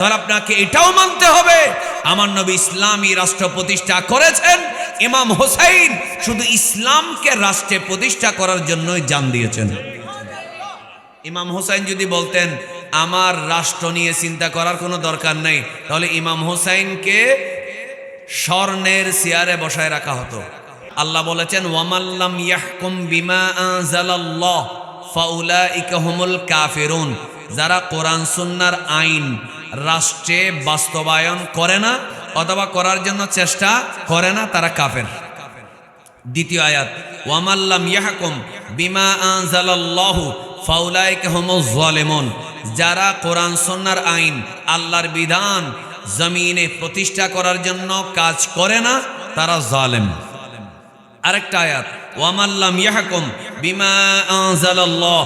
তাহলে আপনাকে এটাও মানতে হবে। আমার নবী ইসলামী রাষ্ট্র প্রতিষ্ঠা করেছেন। ইমাম হোসাইন শুধু ইসলামকে রাষ্ট্রে প্রতিষ্ঠা করার জন্যই জান দিয়েছেন। ইমাম হোসাইন যদি বলতেন, আমার রাষ্ট্র নিয়ে চিন্তা করার কোনো দরকার নেই, তাহলে ইমাম হোসাইনকে স্বর্ণের চেয়ারে বসায় রাখা হতো। আল্লাহ বলেছেন ওয়ামাল্লাম ইয়াহকুম বিমা আনজালাল্লাহ, ফাউলাইকা হুমুল কাফিরুন। যারা কোরআন সুন্নাহর আইন রাষ্ট্রে বাস্তবায়ন করে না অথবা করার জন্য চেষ্টা করে না, তারা কাফের। দ্বিতীয় আয়াত ওয়ামাল্লাম ইয়াহকুম বিমা আনজালাল্লাহু ফাউলাইকা হুমুজ যারা কোরআন সুন্নাহর আইন, আল্লাহর বিধান জমিনে প্রতিষ্ঠা করার জন্য কাজ করে না, তারা জালেম। আরেকটা আয়াত ওয়ামাল্লাম ইয়াহকুম বিমা আনজালাল্লাহ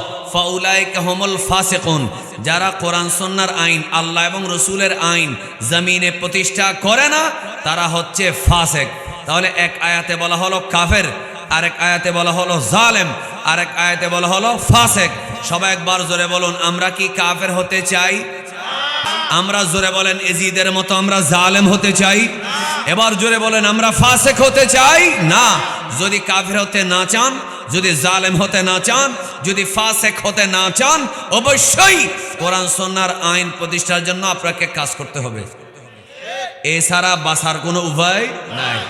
যারা কোরআন সুন্নাহর আইন, আল্লাহ এবং রসুলের আইন জমিনে প্রতিষ্ঠা করে না, তারা হচ্ছে ফাসেক। তাহলে এক আয়াতে বলা হলো কাফের, আরেক আয়াতে বলা হলো জালেম, আরেক আয়াতে বলা হলো ফাসেক। সবাই একবার জোরে বলুন, আমরা কি কাফের হতে চাই? আমরা জোরে বলেন এজিদের মতো আমরা জালেম হতে চাই? এবার জোরে বলেন, আমরা ফাসেক হতে চাই? না। যদি কাফের হতে না চান যদি জালেম হতে না চান, যদি ফাসেক হতে না চান, অবশ্যই কোরআন সন্ন্যার আইন প্রতিষ্ঠার জন্য আপনাকে কাজ করতে হবে। এছাড়া বাসার কোনো উপায় নাই।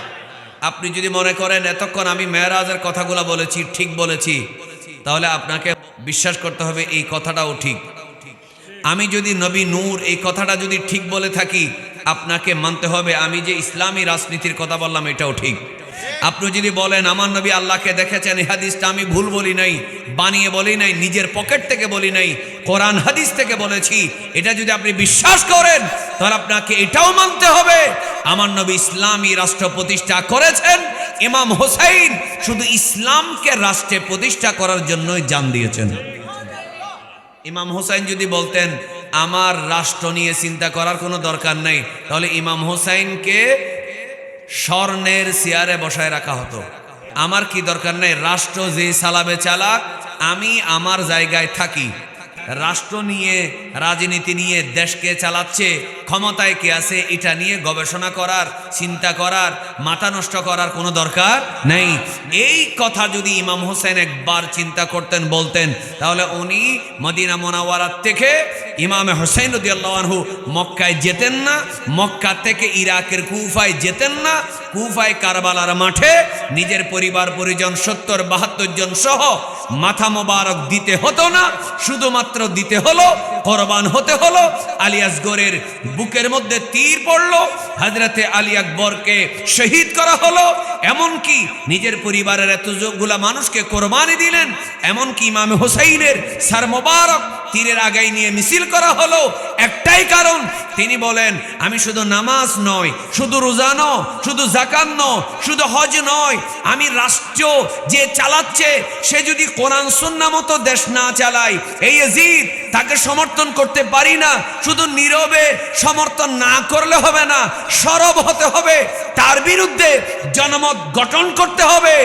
আপনি যদি মনে করেন, এতক্ষণ আমি মেয়েরাজের কথাগুলো বলেছি, ঠিক বলেছি, তাহলে আপনাকে বিশ্বাস করতে হবে, এই কথাটাও ঠিক। আমি যদি নবী নূর, এই কথাটা যদি ঠিক বলে থাকি, আপনাকে মানতে হবে, আমি যে ইসলামী রাজনীতির কথা বললাম, এটাও ঠিক। আপনি যদি বলেন, আমার নবী আল্লাহকে দেখেছেন, এই হাদিসটা আমি ভুল বলি নাই, বানিয়ে বলি নাই, নিজের পকেট থেকে বলি নাই, কোরআন হাদিস থেকে বলেছি, এটা যদি আপনি বিশ্বাস করেন, তাহলে আপনাকে এটাও মানতে হবে, আমার নবী ইসলামী রাষ্ট্র প্রতিষ্ঠা করেছেন, ইমাম হোসাইন শুধু ইসলামকে রাষ্ট্রে প্রতিষ্ঠা করার জন্যই জান দিয়েছেন। ইমাম হোসাইন যদি বলতেন, আমার রাষ্ট্র নিয়ে চিন্তা করার কোনো দরকার নেই, তাহলে ইমাম হোসাইনকে স্বর্ণের চেয়ারে বসায় রাখা হতো। আমার কি দরকার নেই? রাষ্ট্র যে সালাবে চালাক, আমি আমার জায়গায় থাকি। রাষ্ট্র নিয়ে, রাজনীতি নিয়ে দেশকে চালাচ্ছে, ক্ষমতায় কে আছে, এটা নিয়ে গবেষণা করার, চিন্তা করার, মাথা নষ্ট করার কোনো দরকার নেই। এই কথা যদি ইমাম হোসেন একবার চিন্তা করতেন, বলতেন, তাহলে উনি মদিনা মোনাওয়ারার থেকে ইমামে হোসেন রদি মক্কায় যেতেন না, মক্কা থেকে ইরাকের কুফায় যেতেন না কুফায় কারবালার মাঠে নিজের পরিবার, পরিজন, সত্তর, বাহাত্তর জন সহ মাথা মোবারক দিতে হতো না। শুধুমাত্র দিতে হলো, কোরবান হতে হলো। আলী আসগরের বুকের মধ্যে তীর পড়ল। হাজরাতে আলিয়াকবরকে শহীদ করা হলো। এমনকি নিজের পরিবারের এতগুলা মানুষকে কোরবানি দিলেন, এমনকি ইমামে হোসাইনের সার মোবারক তীরের আগাই নিয়ে মিছিল করা হলো। একটাই কারণ, তিনি বলেন, আমি শুধু নামাজ নয়, শুধু রোজা নয়, শুধু জাকাত নয়, শুধু হজ নয়, আমি রাষ্ট্র যে চালাচ্ছে, সে যদি কোরআন সুন্না মতো দেশ না চালায়, এই জিদ তাকে সমর্থন করতে পারি না, শুধু নীরবে সমর্থন না করলে হবে না, সরব হতে হবে। তার বিরুদ্ধে জনমত গঠন করতে হবে।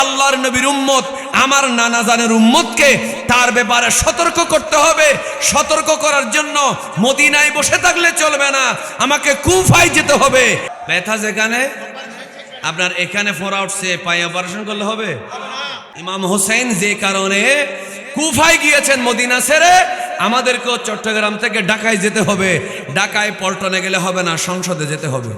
আল্লাহর নবীর উম্মত, আমার নানা জানের উম্মতকে তার ব্যাপারে সতর্ক করতে হবে। সতর্ক করার জন্য মদিনায় বসে থাকলে চলবে না, আমাকে কুফায় যেতে হবে। ব্যথা যেখানে, আপনার এখানে ফোরা উঠছে পায়ে অপারেশন করলে হবে। ইমাম হোসেন যে কারণে কুফায় গিয়েছেন মদিনা ছেড়ে, আমাদেরকেও চট্টগ্রাম থেকে ঢাকায় যেতে হবে। ঢাকায় পল্টনে গেলে হবে না, সংসদে যেতে হবে।